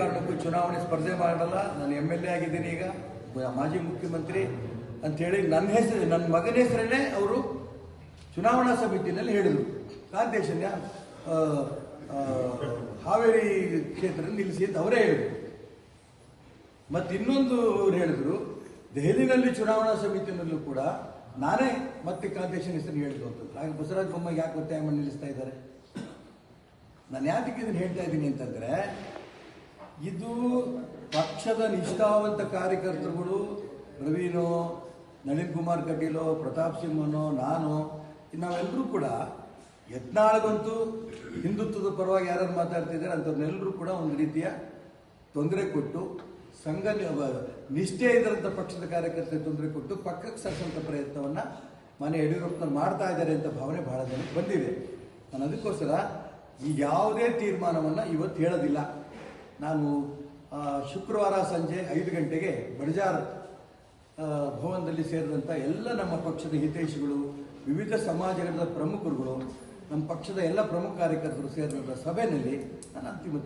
ಕಾರಣಕ್ಕೂ ಚುನಾವಣೆ ಸ್ಪರ್ಧೆ ಮಾಡಲ್ಲ. ನಾನು ಎಂ ಎಲ್ ಎ ಆಗಿದ್ದೀನಿ ಈಗ, ಮಾಜಿ ಮುಖ್ಯಮಂತ್ರಿ ಅಂತೇಳಿ ನನ್ನ ಹೆಸರು, ನನ್ನ ಮಗನ ಹೆಸರನ್ನೇ ಅವರು ಚುನಾವಣಾ ಸಮಿತಿಯಲ್ಲಿ ಹೇಳಿದರು. ಕಾಂತೇಶನ್ಯ ಹಾವೇರಿ ಕ್ಷೇತ್ರದಲ್ಲಿ ನಿಲ್ಲಿಸಿ ಅಂತ ಅವರೇ ಹೇಳಿದರು. ಮತ್ತು ಇನ್ನೊಂದು ಅವ್ರು ಹೇಳಿದರು, ದೆಹಲಿನಲ್ಲಿ ಚುನಾವಣಾ ಸಮಿತಿಯಲ್ಲೂ ಕೂಡ ನಾನೇ ಮತ್ತೆ ಕಾಂತೇಶನ್ ಹೆಸರು ಹೇಳಿದ್ರು ಅಂತ ಹಾಗೆ ಬಸವರಾಜ ಬೊಮ್ಮಾಯಿ ಯಾಕೆ ಒತ್ತಾಯ ನಿಲ್ಲಿಸ್ತಾ ಇದ್ದಾರೆ? ನಾನು ಯಾತಕ್ಕೆ ಇದನ್ನು ಹೇಳ್ತಾ ಇದ್ದೀನಿ ಅಂತಂದ್ರೆ ಇದು ಪಕ್ಷದ ನಿಷ್ಠಾವಂತ ಕಾರ್ಯಕರ್ತರುಗಳು ರವೀನು ನಳಿನ್ ಕುಮಾರ್ ಕಟೀಲು, ಪ್ರತಾಪ್ ಸಿಂಹನೋ, ನಾನು ನಾವೆಲ್ಲರೂ ಕೂಡ ಯತ್ನಾಳಗಂತೂ ಹಿಂದುತ್ವದ ಪರವಾಗಿ ಯಾರು ಮಾತಾಡ್ತಿದ್ದಾರೆ ಅಂಥವ್ರನ್ನೆಲ್ಲರೂ ಕೂಡ ಒಂದು ರೀತಿಯ ತೊಂದರೆ ಕೊಟ್ಟು ಸಂಘ ನಿಷ್ಠೆ ಇದ್ರಂಥ ಪಕ್ಷದ ಕಾರ್ಯಕರ್ತರಿಗೆ ತೊಂದರೆ ಕೊಟ್ಟು ಪಕ್ಕಕ್ಕೆ ಸರಿಸುವಂಥ ಪ್ರಯತ್ನವನ್ನು ಮನೆ ಯಡಿಯೂರಪ್ಪನವ್ರು ಮಾಡ್ತಾ ಇದ್ದಾರೆ ಅಂತ ಭಾವನೆ ಬಹಳ ಜನಕ್ಕೆ ಬಂದಿದೆ. ನಾನು ಅದಕ್ಕೋಸ್ಕರ ಈ ಯಾವುದೇ ತೀರ್ಮಾನವನ್ನು ಇವತ್ತು ಹೇಳೋದಿಲ್ಲ. ನಾನು ಶುಕ್ರವಾರ ಸಂಜೆ ಐದು ಗಂಟೆಗೆ ಬಡಜಾರ್ ಭವನದಲ್ಲಿ ಸೇರಿದಂಥ ಎಲ್ಲ ನಮ್ಮ ಪಕ್ಷದ ಹಿತೈಷಿಗಳು, ವಿವಿಧ ಸಮಾಜಗಳ ಪ್ರಮುಖರುಗಳು, ನಮ್ಮ ಪಕ್ಷದ ಎಲ್ಲ ಪ್ರಮುಖ ಕಾರ್ಯಕರ್ತರು ಸೇರಿದಂಥ ಸಭೆಯಲ್ಲಿ ನಾನು ಅಂತಿಮ